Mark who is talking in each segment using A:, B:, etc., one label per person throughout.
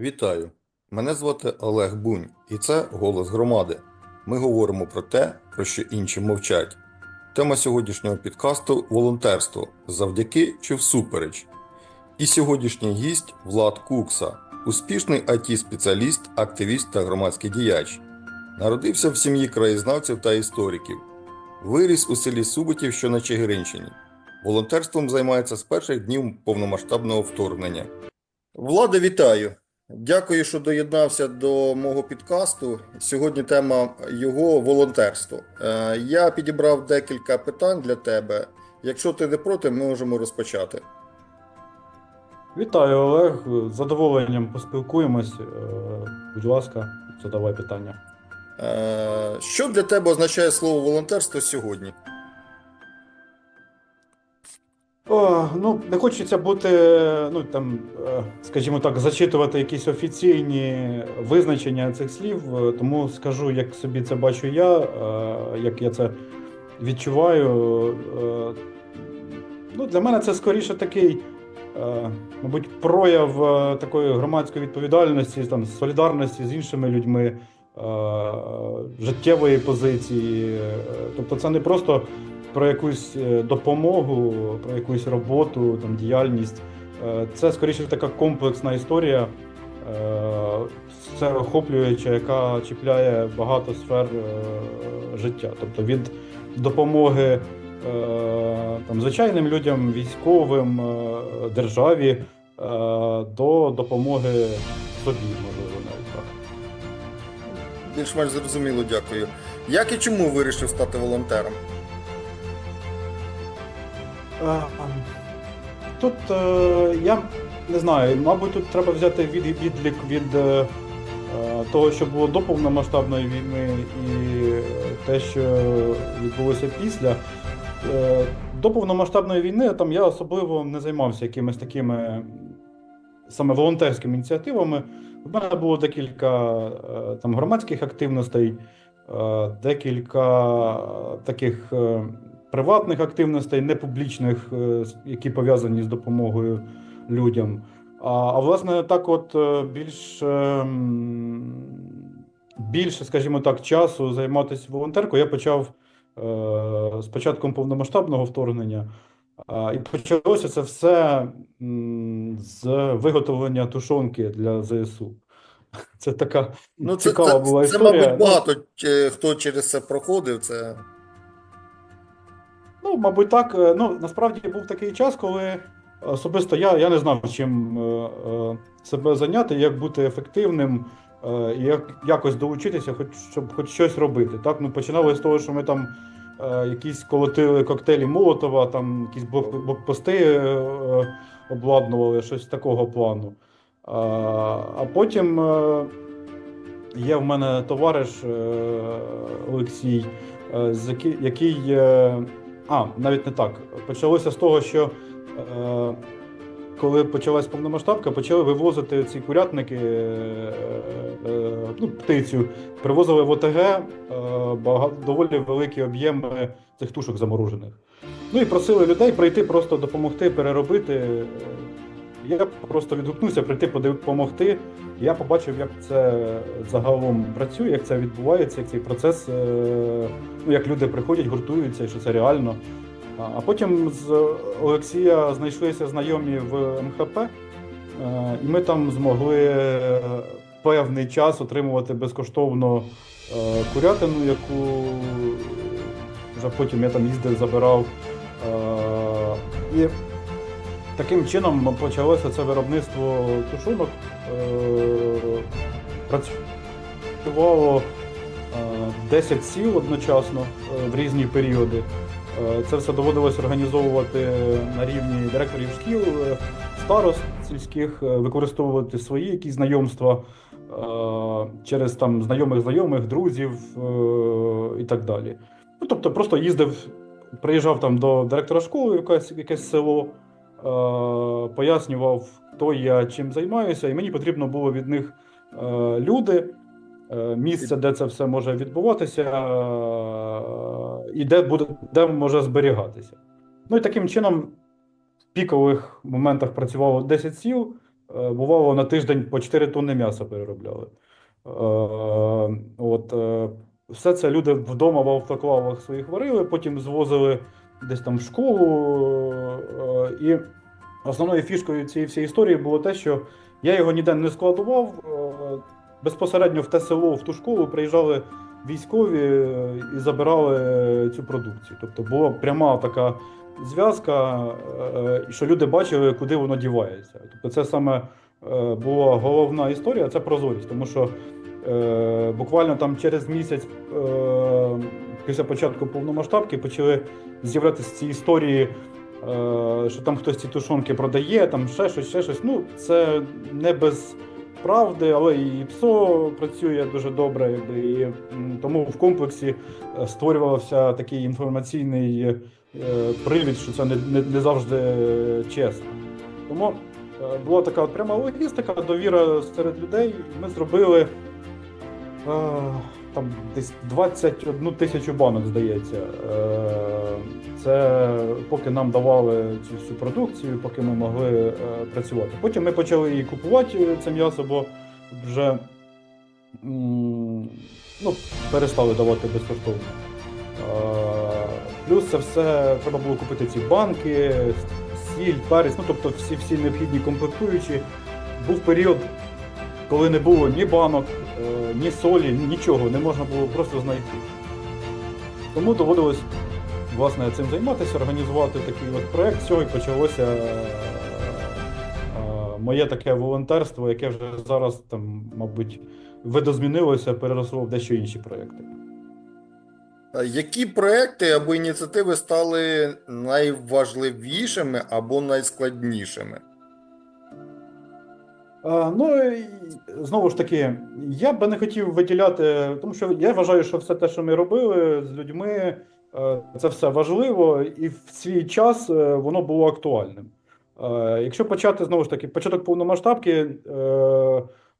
A: Вітаю! Мене звати Олег Бунь, і це Голос громади. Ми говоримо про те, про що інші мовчать. Тема сьогоднішнього підкасту волонтерство завдяки чи всупереч. І сьогоднішній гість Влад Кукса, успішний IT-спеціаліст, активіст та громадський діяч. Народився в сім'ї краєзнавців та істориків. Виріс у селі Суботів, що на Чигиринщині. Волонтерством займається з перших днів повномасштабного вторгнення. Влада, вітаю! Дякую, що доєднався до мого підкасту. Сьогодні тема його волонтерство. Е, Я підібрав декілька питань для тебе. Якщо ти не проти, ми можемо розпочати.
B: Вітаю, Олег. З задоволенням поспілкуємось. Е, Будь ласка, задавай питання.
A: Е, Що для тебе означає слово волонтерство сьогодні?
B: О, ну, не хочеться бути, ну там, е, скажімо так, зачитувати якісь офіційні визначення цих слів, е, тому скажу, як собі це бачу я, е, як я це відчуваю. Ну, для мене це скоріше такий, мабуть, прояв такої громадської відповідальності, там, солідарності з іншими людьми, життєвої позиції. Тобто, це не просто про якусь е, допомогу, про якусь роботу, там, діяльність. Е, Це скоріше така комплексна історія, е, всеохоплююча, яка чіпляє багато сфер життя. Тобто від допомоги там, звичайним людям, військовим, державі до допомоги собі, можливо, навіть так.
A: Більш-менш зрозуміло, дякую. Як і чому вирішив стати волонтером?
B: Е, Тут е, я не знаю, мабуть, тут треба взяти від, відлік від е, е, того, що було до повномасштабної війни, і те, що відбулося після. До повномасштабної війни там я особливо не займався якимись такими саме волонтерськими ініціативами. У мене було декілька там громадських активностей, декілька таких приватних активностей, непублічних, е, з- які пов'язані з допомогою людям. А, а власне, так, от е, більш ем, більше, скажімо так, часу займатися волонтеркою я почав е, з початком повномасштабного вторгнення. І почалося це все з виготовлення тушонки для ЗСУ. Це така
A: Ну, це,
B: цікава
A: це,
B: була
A: це, мабуть, багато е, хто через це проходив. Це
B: Ну, мабуть, так. Е, Ну, насправді був такий час, коли особисто я, я не знав, чим е, е, себе зайняти, як бути ефективним, як якось долучитися, хоч щоб хоч щось робити. Так, ну починали з того, що ми там якісь колотили коктейлі Молотова, там якісь блок- блокпости обладнували, щось такого плану. А, потім є в мене товариш Олексій, який, а, навіть не так. Почалося з того, що е, коли почалась повномасштабка, почали вивозити ці курятники, е, е, ну, птицю, привозили в ОТГ е, бага- доволі великі об'єми цих тушок заморожених. Ну і просили людей прийти просто допомогти переробити. Я просто відгукнувся прийти допомогти. Я побачив, як це загалом працює, як це відбувається, як цей процес, е, ну як люди приходять, гуртуються, що це реально. А потім з Олексія знайшлися знайомі в МХП, е, і ми там змогли е, певний час отримувати безкоштовно курятину, яку вже потім я там їздив, забирав. Таким чином почалося це виробництво тушонок. Е, Працювало е, 10 сіл одночасно е, в різні періоди. Е, Це все доводилось організовувати на рівні директорів шкіл, е, старост сільських, е, використовувати свої якісь знайомства е, через там знайомих знайомих, друзів е, і так далі. Ну, тобто просто їздив, приїжджав там до директора школи, якесь, якесь село, е, пояснював, хто я чим займаюся, і мені потрібно було від них е, люди, е, місце, де це все може відбуватися, е, і де буде, де може зберігатися. Ну і таким чином, в пікових моментах працювало 10 сіл, е, бувало на тиждень по 4 тонни м'яса переробляли. Е, От, е, все це люди вдома в автоклавах своїх варили, потім звозили десь там в школу. е, І основною фішкою цієї всієї історії було те, що я його ніде не складував. е, Безпосередньо в те село, в ту школу приїжджали військові е, і забирали цю продукцію. Тобто була пряма така зв'язка, що люди бачили, куди воно дівається. Тобто, це саме була головна історія, це прозорість, тому що буквально там через місяць після початку повномасштабки почали з'являтися ці історії. е, Що там хтось ці тушонки продає, там ще щось, ще щось. Ну, це не без правди, але і ПСО працює дуже добре. І тому в комплексі е, створювався такий інформаційний е, привід, що це не, завжди чесно. Тому була така от пряма логістика, довіра серед людей. Ми зробили там десь 21 тисячу банок, здається. Е, Це поки нам давали цю всю продукцію, поки ми могли е, працювати. Потім ми почали і купувати е, це м'ясо, бо вже ну, перестали давати безкоштовно. Плюс це все треба було купити ці банки, сіль, перець, ну тобто всі, всі необхідні комплектуючі. Був період, коли не було ні банок, ні солі, нічого, не можна було просто знайти. Тому доводилось власне цим займатися, організувати такий от проект. З цього і почалося е, е, моє таке волонтерство, яке вже зараз там, мабуть, видозмінилося, переросло в дещо інші проекти.
A: Які проекти або ініціативи стали найважливішими або найскладнішими?
B: А, Ну і знову ж таки, я би не хотів виділяти, тому що я вважаю, що все те, що ми робили з людьми, е, це все важливо, і в свій час е, воно було актуальним. Е, Якщо почати знову ж таки, початок повномасштабки, е,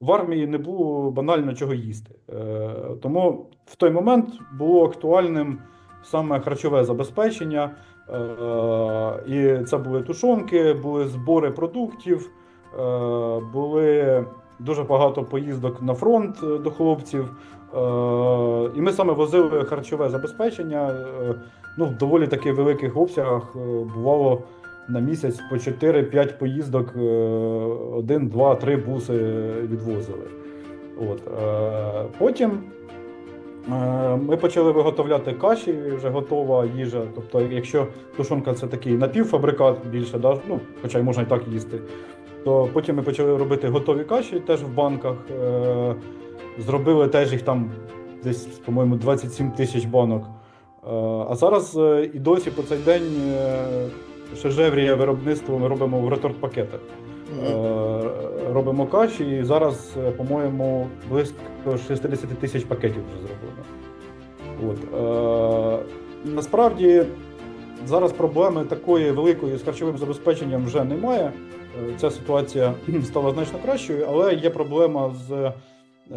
B: в армії не було банально чого їсти. Е, Тому в той момент було актуальним саме харчове забезпечення. Е, І це були тушонки, були збори продуктів. Е, були дуже багато поїздок на фронт е, до хлопців. Е, І ми саме возили харчове забезпечення. Ну, в доволі таки великих обсягах бувало на місяць по 4-5 поїздок, один, два, три буси відвозили. От. Потім ми почали виготовляти каші, вже готова їжа. Тобто, якщо тушонка це такий напівфабрикат більше, ну, хоча й можна і так їсти то потім ми почали робити готові каші теж в банках. Е, зробили теж їх там десь, по-моєму, 27 тисяч банок. Е, а зараз е, і досі по цей день е, виробництво ми робимо в реторт-пакетах. Робимо каші, і зараз, по-моєму, близько 60 тисяч пакетів вже зроблено. От. Е, насправді зараз проблеми такої великої з харчовим забезпеченням вже немає. Ця ситуація стала значно кращою, але є проблема з е,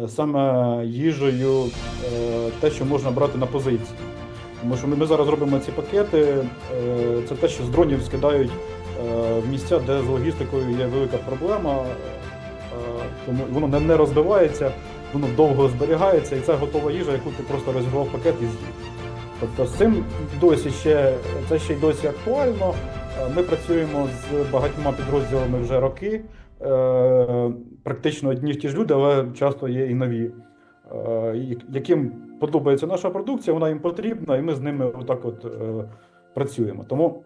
B: саме їжею, е, те, що можна брати на позиції. Тому що ми, зараз робимо ці пакети, е, це те, що з дронів скидають в місця, де з логістикою є велика проблема, тому воно не розбивається, воно довго зберігається, і це готова їжа, яку ти просто розірвав пакет і з'їв. Тобто з цим досі ще це ще й досі актуально. Е, Ми працюємо з багатьма підрозділами вже роки. Е, Практично одні ті ж люди, але часто є і нові, е, яким подобається наша продукція, вона їм потрібна, і ми з ними отак от працюємо. Тому,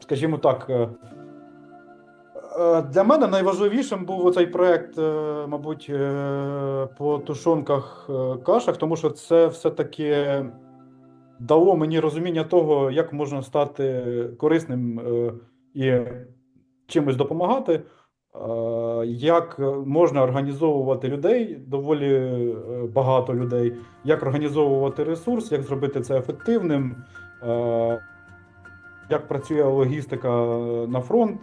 B: скажімо так, для мене найважливішим був цей проект, мабуть, по тушонках кашах, тому що це все-таки дало мені розуміння того, як можна стати корисним е, і чимось допомагати, е, як можна організовувати людей, доволі е, багато людей, як організовувати ресурс, як зробити це ефективним, як працює логістика на фронт,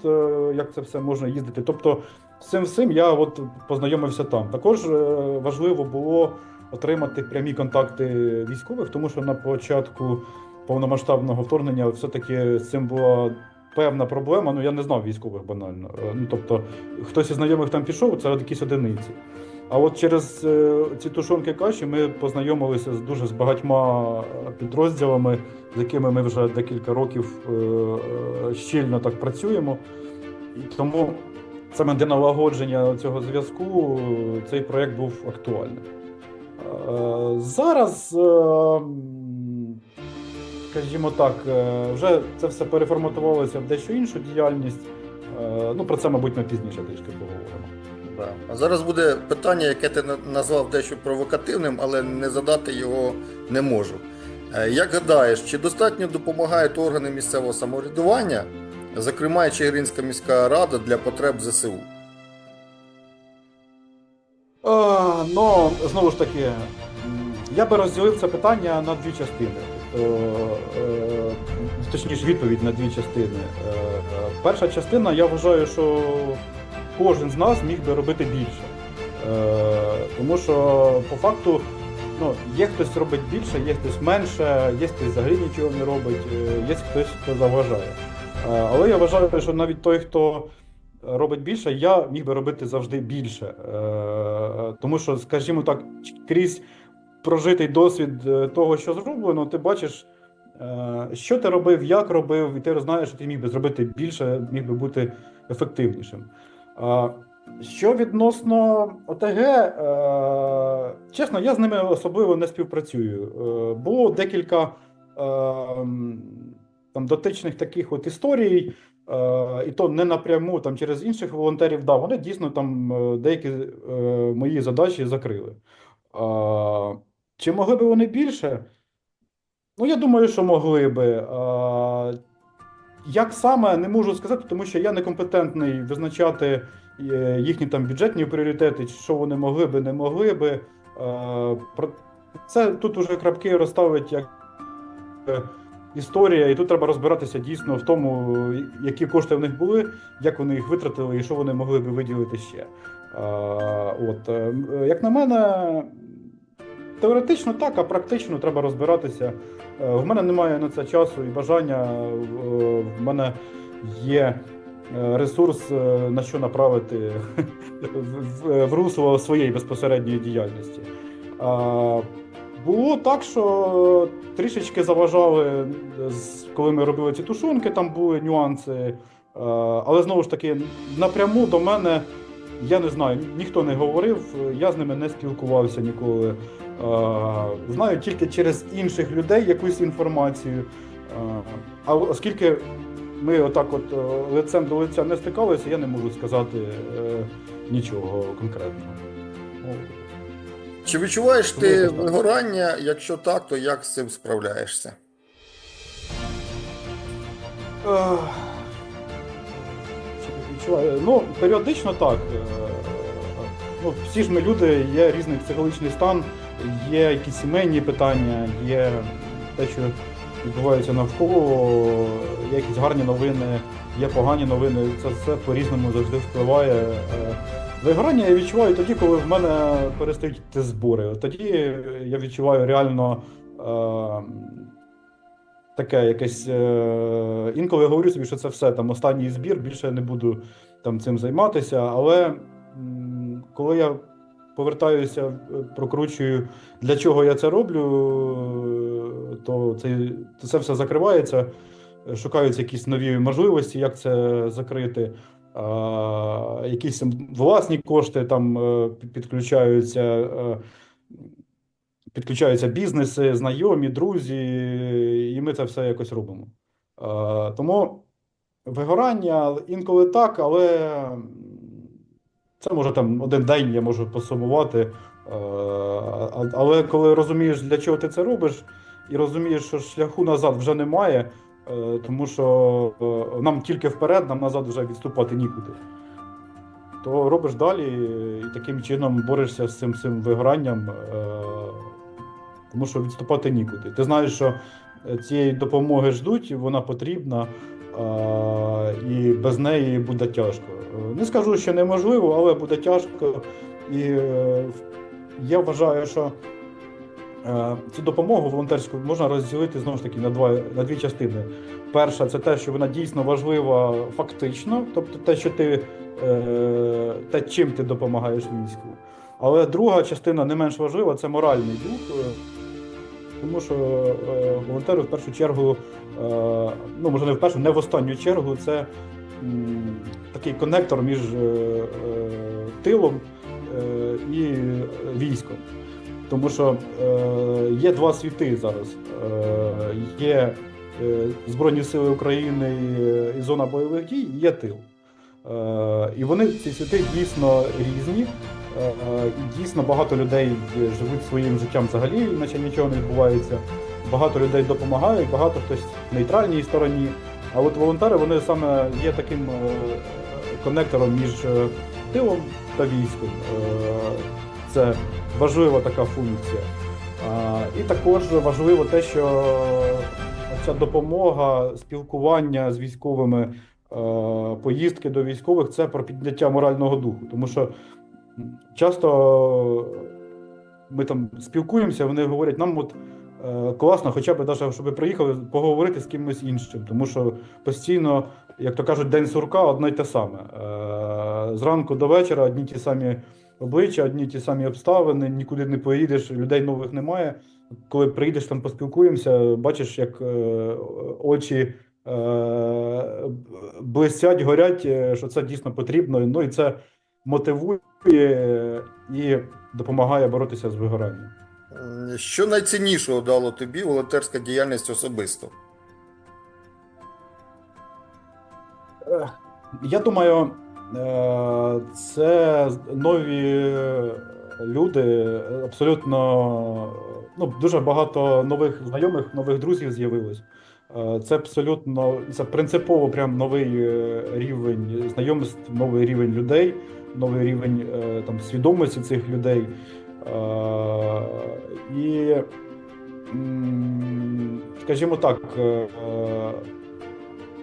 B: як це все можна їздити. Тобто, з цим всім я от познайомився там. Також важливо було отримати прямі контакти військових, тому що на початку повномасштабного вторгнення все-таки з цим була певна проблема. Ну я не знав військових банально. Е, Ну тобто, хтось із знайомих там пішов, це якісь одиниці. А от через е, ці тушонки каші ми познайомилися з дуже з багатьма підрозділами, з якими ми вже декілька років е, е, щільно так працюємо. І тому саме для налагодження цього зв'язку е, цей проєкт був актуальним. Е, Зараз, е, скажімо так, е, вже це все переформатувалося в дещо іншу діяльність. Ну, про це, мабуть, ми пізніше трішки поговоримо.
A: А зараз буде питання, яке ти назвав дещо провокативним, але не задати його не можу. Як гадаєш, чи достатньо допомагають органи місцевого самоврядування, зокрема Чигиринська міська рада для потреб ЗСУ?
B: Ну, знову ж таки, я би розділив це питання на дві частини. Тобто, е, точніше, відповідь на дві частини. Е, е, перша частина, я вважаю, що кожен з нас міг би робити більше. Е, тому що по факту ну, є хтось робить більше, є хтось менше, є хтось взагалі нічого не робить, е, є хтось, хто заважає. Е, але я вважаю, що навіть той, хто робить більше, я міг би робити завжди більше. Е, Тому що, скажімо так, крізь прожитий досвід е, того, що зроблено, ти бачиш, е, що ти робив, як робив, і ти знаєш, що ти міг би зробити більше, міг би бути ефективнішим. Що відносно ОТГ, чесно, я з ними особливо не співпрацюю. Було декілька е, там дотичних таких от історій. Е, і то не напряму там через інших волонтерів, да, вони дійсно там е, деякі е, мої задачі закрили. Чи могли би вони більше? Ну, я думаю, що могли би. Як саме не можу сказати, тому що я некомпетентний визначати їхні там бюджетні пріоритети, що вони могли би, не могли би. Це тут уже крапки розставить як історія, і тут треба розбиратися дійсно в тому, які кошти в них були, як вони їх витратили і що вони могли би виділити ще. От, е, як на мене, теоретично так, а практично треба розбиратися. Е, В мене немає на це часу і бажання. Е, В мене є е, ресурс, е, на що направити в русло своєї безпосередньої діяльності. Було так, що трішечки заважали, коли ми робили ці тушонки, там були нюанси. Е, Але знову ж таки, напряму до мене, я не знаю, ніхто не говорив, я з ними не спілкувався ніколи. Е, Знаю тільки через інших людей якусь інформацію. Е, А оскільки ми отак от е, лицем до лиця не стикалися, я не можу сказати е, нічого конкретного.
A: Чи відчуваєш ти вигорання? Якщо так, то як з цим справляєшся?
B: Відчуваю? Ну, періодично так. Е, Ну, всі ж ми люди, є різний психологічний стан, є якісь сімейні питання, є те, що відбувається навколо, є якісь гарні новини, є погані новини. Це все по-різному завжди впливає. Вигорання я відчуваю тоді, коли в мене перестають йти збори. Тоді я відчуваю реально. Е, таке якесь. Е, інколи я говорю собі, що це все там останній збір, більше я не буду там цим займатися. Але коли я повертаюся, е, прокручую, для чого я це роблю, то це, це все закривається. Шукаються якісь нові можливості, як це закрити. Якісь там власні кошти там е, підключаються. е, підключаються бізнеси, знайомі, друзі, і ми це все якось робимо. Тому вигорання інколи так, але це може там один день я можу посумувати. Але коли розумієш, для чого ти це робиш, і розумієш, що шляху назад вже немає, тому що е, нам тільки вперед, нам назад вже відступати нікуди. То робиш далі і таким чином борешся з цим, цим вигоранням, е, тому що відступати нікуди. Ти знаєш, що е, цієї допомоги ждуть, вона потрібна, е, і без неї буде тяжко. Е, Не скажу, що неможливо, але буде тяжко. І е, я вважаю, що Е, Цю допомогу волонтерську можна розділити знову ж таки на два на дві частини. Перша це те, що вона дійсно важлива фактично, тобто те, що ти е, те, чим ти допомагаєш війську. Але друга частина не менш важлива це моральний дух. е, Тому що е, волонтери в першу чергу, е, ну може не в першу, не в останню чергу, це такий коннектор між е, е, тилом е, і військом. Тому що е, є два світи зараз. Е, є е, Збройні Сили України і, і зона бойових дій, є тил. Е, і вони ці світи дійсно різні. Е, і дійсно багато людей живуть своїм життям взагалі, наче нічого не відбувається. Багато людей допомагають, багато хтось в нейтральній стороні. А от волонтери вони саме є таким е, коннектором між е, тилом та військом. Це важлива така функція. І також важливо те, що ця допомога, спілкування з військовими, поїздки до військових це про підняття морального духу. Тому що часто ми там спілкуємося, вони говорять, нам от е, класно, хоча б даже, щоб приїхали поговорити з кимось іншим. Тому що постійно, як то кажуть, день сурка одне й те саме. Е, Зранку до вечора одні ті самі обличчя, одні ті самі обставини, нікуди не поїдеш, людей нових немає. Коли приїдеш там поспілкуємося, бачиш, як е, очі е, блистять, горять, е, що це дійсно потрібно. Ну і це мотивує і допомагає боротися з вигоранням.
A: Що найціннішого дало тобі волонтерська діяльність особисто?
B: Я думаю, е, це нові люди, абсолютно ну, дуже багато нових знайомих, нових друзів з'явилось. Е, Це абсолютно це принципово прям новий е, рівень знайомств, новий рівень людей, новий рівень е, там, свідомості цих людей. Е, І, скажімо так, е, е,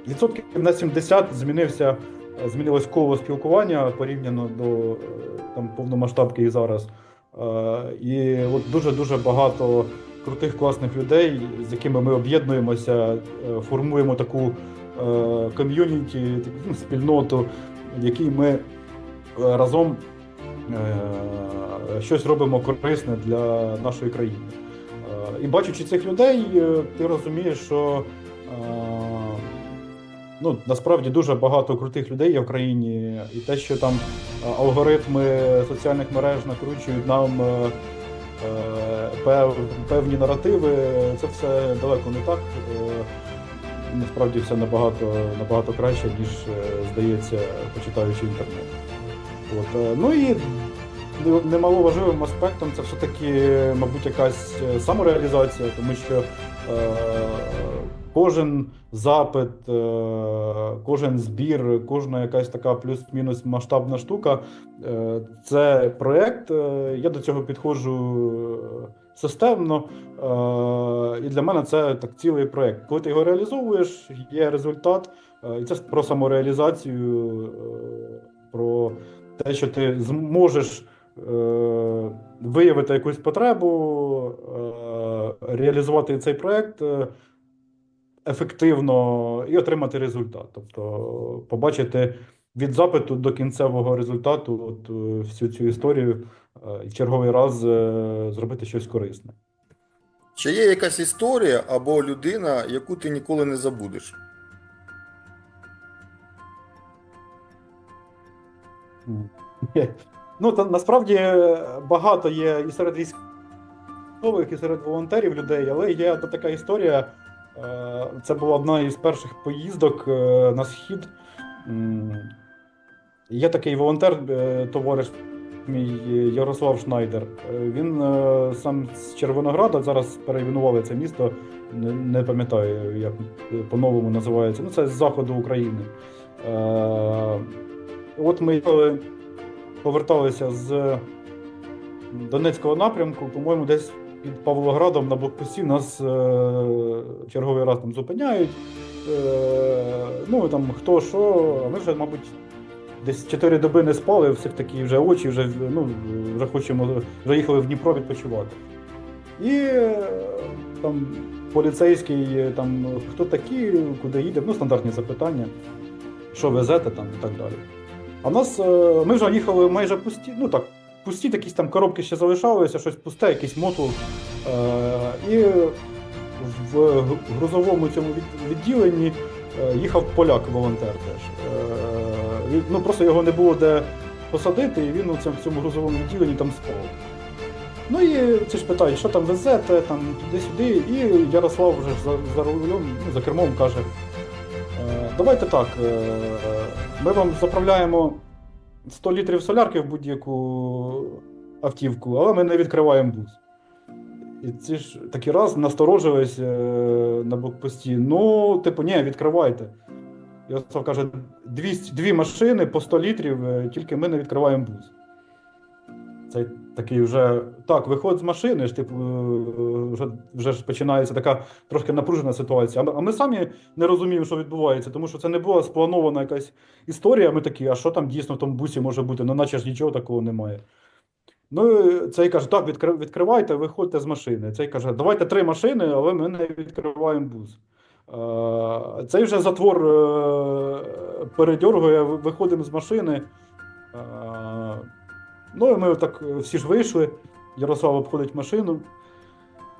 B: відсотків на 70 змінився, змінилось коло спілкування порівняно до там повномасштабки і зараз. Е, І от дуже-дуже багато крутих класних людей, з якими ми об'єднуємося, е, формуємо таку е, ком'юніті, таку ну, спільноту, в якій ми разом щось робимо корисне для нашої країни. І бачачи цих людей, ти розумієш, що ну, насправді дуже багато крутих людей є в країні, і те, що там е, алгоритми соціальних мереж накручують нам е, е, пев- певні наративи, це все далеко не так. Насправді все набагато, набагато краще, ніж здається, почитаючи інтернет. От, ну і не- немало важливим аспектом це все-таки, мабуть, якась самореалізація, тому що кожен запит, е, кожен збір, кожна якась така плюс-мінус масштабна штука е, це проєкт. е, Я до цього підходжу системно. І для мене це так цілий проєкт. Коли ти його реалізовуєш, є результат, і це про самореалізацію, про те, що ти зможеш виявити якусь потребу, реалізувати цей проєкт е, ефективно і отримати результат. Тобто побачити від запиту до кінцевого результату от, е, всю цю історію е, і в черговий раз е, зробити щось корисне.
A: Чи є якась історія або людина, яку ти ніколи не забудеш?
B: Ну, та насправді багато є і серед військових, і серед волонтерів людей, але є така історія. Е, Це була одна із перших поїздок е, на схід. Є такий волонтер, е, товариш мій Ярослав Шнайдер. Він сам з Червонограда, зараз перейменували це місто, не, пам'ятаю, як по-новому називається. Ну, це з заходу України. От ми поверталися з Донецького напрямку, по-моєму, десь під Павлоградом на блокпості нас е, черговий раз там зупиняють. Е, ну там хто що, а ми вже, мабуть, десь 4 доби не спали, всіх такі вже очі, вже, ну, вже хочемо, вже їхали в Дніпро відпочивати. І е, там поліцейський, там хто такі, куди їде, ну стандартні запитання, що везете там і так далі. А нас е, ми вже їхали майже пусті, ну так, пусті, якісь там коробки ще залишалися, щось пусте, якийсь мотул. Е, і в грузовому цьому відділенні е, їхав поляк волонтер теж. Е, ну просто його не було де посадити, і він у цьому, грузовому відділенні там спав. Ну і ці ж питають, що там везете, там туди-сюди. І Ярослав вже за, за рулем, ну, за кермом каже: «Е, давайте так, ми вам заправляємо 100 літрів солярки в будь-яку автівку, але ми не відкриваємо бус. І ці ж такі раз насторожились е, на блокпості. Ну, типу, ні, відкривайте. Ярослав каже: 200, дві машини по 100 літрів, е, тільки ми не відкриваємо бус. Це такий вже так, виходить з машини, ж типу, е, вже, вже ж починається така трошки напружена ситуація. А ми, самі не розуміємо, що відбувається, тому що це не була спланована якась історія. Ми такі, а що там дійсно в тому бусі може бути? Ну, наче ж нічого такого немає. Ну, цей каже, так, відкривайте, виходьте з машини. Цей каже, давайте три машини, але ми не відкриваємо бус. Е, Цей вже затвор е, передьоргує, виходимо з машини. Ну, і ми так е, всі ж вийшли. Ярослав обходить машину.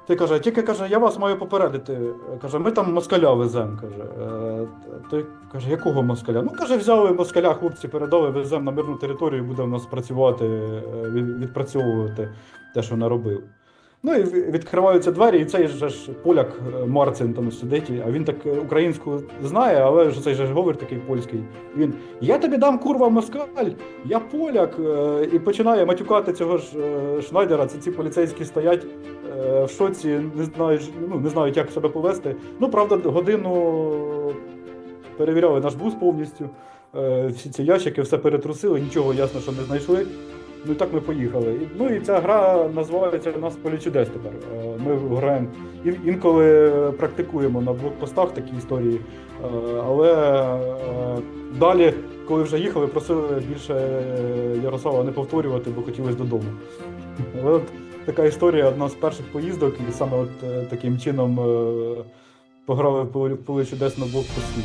B: Ти каже, тільки каже, я вас маю попередити. Е, Каже, ми там москаля веземо. Каже. Е, Той каже, якого москаля? Ну, каже, взяли москаля, хлопці передали, веземо на мирну територію, буде в нас працювати, відпрацьовувати те, що наробив. Ну і відкриваються двері, і цей же ж поляк е, Марцин там сидить, а він так е, українську знає, але ж цей же ж говорить такий польський. Він я тобі дам курва москаль, я поляк. е, І починає матюкати цього ж Шнайдера. Це ці поліцейські стоять в шоці, не знають, ну, не знають, як себе повести. Ну, правда, годину перевіряли наш бус повністю. Всі ці ящики все перетрусили, нічого ясно, що не знайшли. Ну і так ми поїхали. Ну і ця гра називається у нас поле чудес тепер. Е, Ми граємо ін- інколи практикуємо на блокпостах такі історії. Е, Але е, далі, коли вже їхали, просили більше Ярослава не повторювати, бо хотілося додому. Але от така історія одна з перших поїздок, і саме от таким чином пограли в поле чудес на блокпості.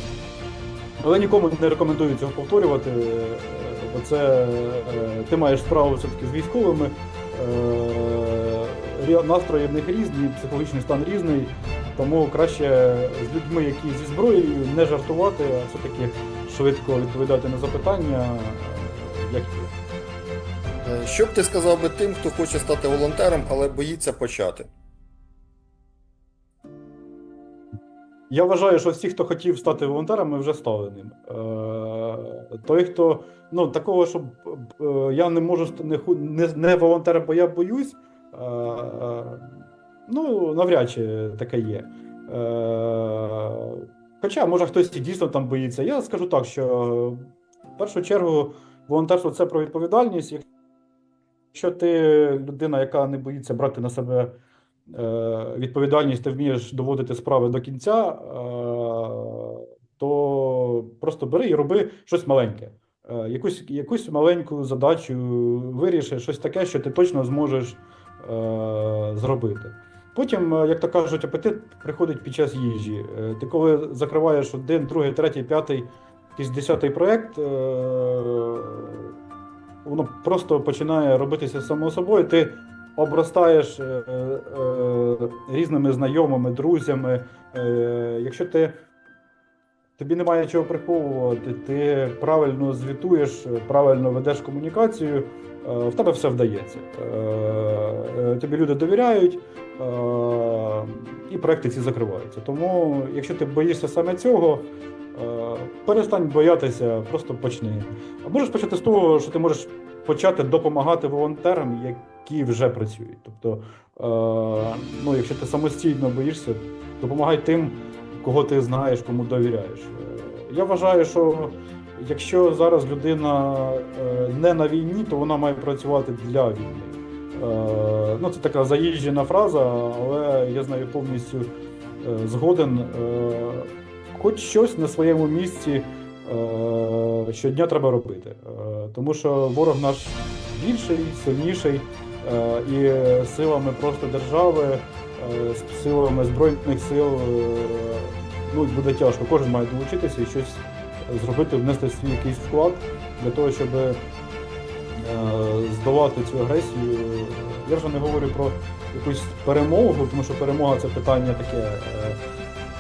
B: Але нікому не рекомендую цього повторювати, е, бо це е, ти маєш справу все-таки з військовими. е, Настрої в них різні, психологічний стан різний, тому краще з людьми, які зі зброєю, не жартувати, а все-таки швидко відповідати на запитання, е, як
A: Що б ти сказав би тим, хто хоче стати волонтером, але боїться почати?
B: Я вважаю, що всі, хто хотів стати волонтерами, вже стали ним. Той, хто ну такого, щоб е, я не можу не, не, не волонтером, бо я боюсь. Ну, навряд чи таке є. Е, хоча, може, хтось і дійсно там боїться. Я скажу так, що в першу чергу волонтерство це про відповідальність. Якщо ти людина, яка не боїться брати на себе е, відповідальність, ти вмієш доводити справи до кінця, то просто бери і роби щось маленьке. Е, Якусь, якусь маленьку задачу виріши, щось таке, що ти точно зможеш е, зробити. Потім, е, як то кажуть, апетит приходить під час їжі. Ти коли закриваєш один, другий, третій, п'ятий, якийсь десятий проєкт, воно просто починає робитися само собою. Ти обростаєш різними знайомими, друзями. Якщо ти тобі немає чого приховувати, ти правильно звітуєш, правильно ведеш комунікацію, е, в тебе все вдається. Е, е, тобі люди довіряють, і проекти ці закриваються. Тому, якщо ти боїшся саме цього, перестань боятися, просто почни. А можеш почати з того, що ти можеш почати допомагати волонтерам, які вже працюють. Тобто, ну, якщо ти самостійно боїшся, допомагай тим, кого ти знаєш, кому довіряєш. Е, Я вважаю, що якщо зараз людина е, не на війні, то вона має працювати для війни. Е, Ну, це така заїжджена фраза, але я з нею повністю згоден. Хоч щось на своєму місці щодня треба робити. Тому що ворог наш більший, сильніший, І силами просто держави, з силами Збройних сил е, ну, буде тяжко. Кожен має долучитися і щось зробити, внести свій якийсь вклад для того, щоб е, здолати цю агресію. Я вже не говорю про якусь перемогу, тому що перемога це питання таке. е,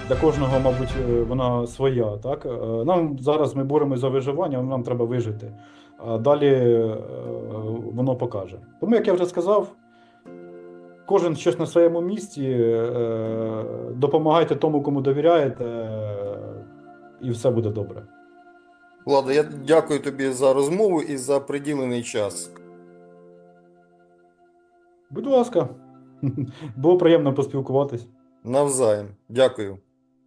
B: Для кожного, мабуть, е, вона своя. Так? Е, Нам зараз ми боремося за виживання, нам треба вижити. А далі е, воно покаже. Тому, як я вже сказав, кожен щось на своєму місці, е, допомагайте тому, кому довіряєте, е, і все буде добре.
A: Влада, я дякую тобі за розмову і за приділений час.
B: Будь ласка, було приємно поспілкуватись.
A: Навзаєм. Дякую.